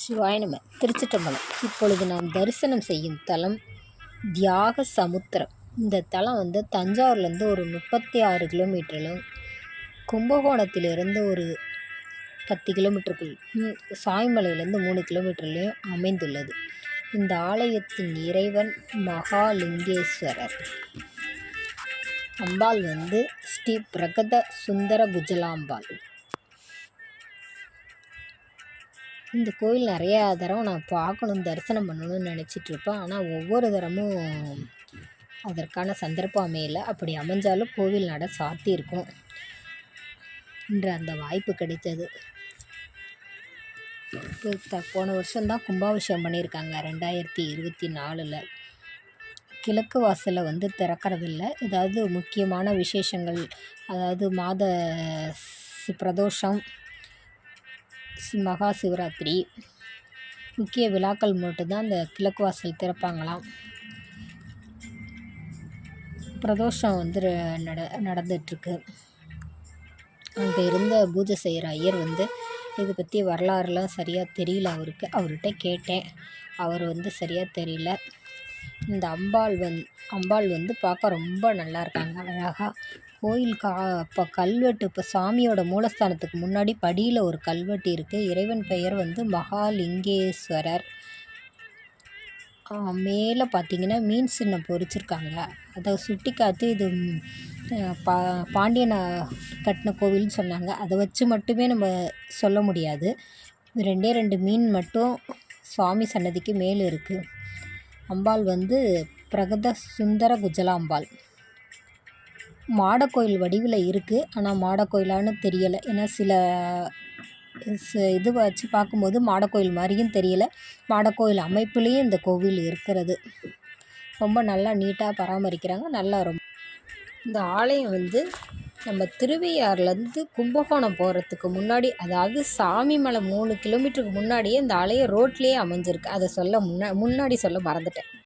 சிவாய நம. திருச்சிட்டம்பலம் இப்பொழுது நாம் தரிசனம் செய்யும் தலம் தியாக சமுத்திரம். இந்த தலம் வந்து தஞ்சாவூர்லேருந்து ஒரு முப்பத்தி ஆறு கிலோமீட்டரிலும் கும்பகோணத்திலிருந்து ஒரு பத்து கிலோமீட்டருக்குள் சாய்மலையிலேருந்து மூணு கிலோமீட்டர்லேயும் அமைந்துள்ளது. இந்த ஆலயத்தின் இறைவன் மகாலிங்கேஸ்வரர். அம்பாள் வந்து ஸ்ரீ பிரகத சுந்தர குஜலாம்பாள் இந்த கோயில் நிறையா தரம் நான் பார்க்கணும் தரிசனம் பண்ணணும்னு நினச்சிட்ருப்பேன். ஆனால் ஒவ்வொரு தரமும் அதற்கான சந்தர்ப்பம் அமையல. அப்படி அமைஞ்சாலும் கோவில் நட சாத்தியிருக்கும் என்ற இன்று அந்த வாய்ப்பு கிடைத்தது. இப்போ த- போன வருஷம்தான் கும்பாபிஷேகம் பண்ணியிருக்காங்க. ரெண்டாயிரத்தி இருபத்தி நாலில். கிழக்கு வாசலை வந்து திறக்கறதில்ல. ஏதாவது முக்கியமான விசேஷங்கள் அதாவது மாத பிரதோஷம் மகா சிவராத்திரி முக்கிய விழாக்கள் மட்டும்தான் அந்த கிழக்கு வாசல் திறப்பாங்களாம். பிரதோஷம் வந்து நட நடந்துட்டுருக்கு. அங்கே இருந்த பூஜை செய்கிற ஐயர் வந்து இதை பற்றி வரலாறுலாம் சரியாக தெரியல அவருக்கு அவர்கிட்ட கேட்டேன். அவர் வந்து சரியாக தெரியல. இந்த அம்பாள் வந் அம்பாள் வந்து பார்க்க ரொம்ப நல்லா இருக்காங்க அழகாக கோயில் கா இப்போ கல்வெட்டு இப்போ சாமியோட மூலஸ்தானத்துக்கு முன்னாடி படியில் ஒரு கல்வெட்டு இருக்குது இறைவன் பெயர் வந்து மகாலிங்கேஸ்வரர். மேலே பார்த்தீங்கன்னா மீன் சின்னம் பொறிச்சிருக்காங்க. அதை சுட்டி காத்து இது பா பாண்டியன் கட்டின கோவில்னு சொன்னாங்க. அதை வச்சு மட்டுமே நம்ம சொல்ல முடியாது. ரெண்டே ரெண்டு மீன் மட்டும் சுவாமி சன்னதிக்கு மேலே இருக்குது அம்பாள் வந்து பிரகத சுந்தர குஜலாம்பாள் மாடக்கோயில் வடிவில் இருக்குது ஆனால் மாடக்கோயிலான்னு தெரியலை. ஏன்னா சில இது வச்சு பார்க்கும்போது மாடக்கோயில் மாதிரியும் தெரியலை. மாடக்கோயில் அமைப்புலேயும் இந்த கோவில் இருக்கிறது. ரொம்ப நல்லா நீட்டாக பராமரிக்கிறாங்க. நல்லா ரொம்ப. இந்த ஆலயம் வந்து நம்ம திருவையாறுலேருந்து கும்பகோணம் போகிறதுக்கு முன்னாடி அதாவது சாமி மலை மூணு கிலோமீட்டருக்கு முன்னாடியே இந்த ஆலயம் ரோட்லேயே அமைஞ்சிருக்கு. அதை சொல்ல முன்னா முன்னாடி சொல்ல மறந்துட்டேன்.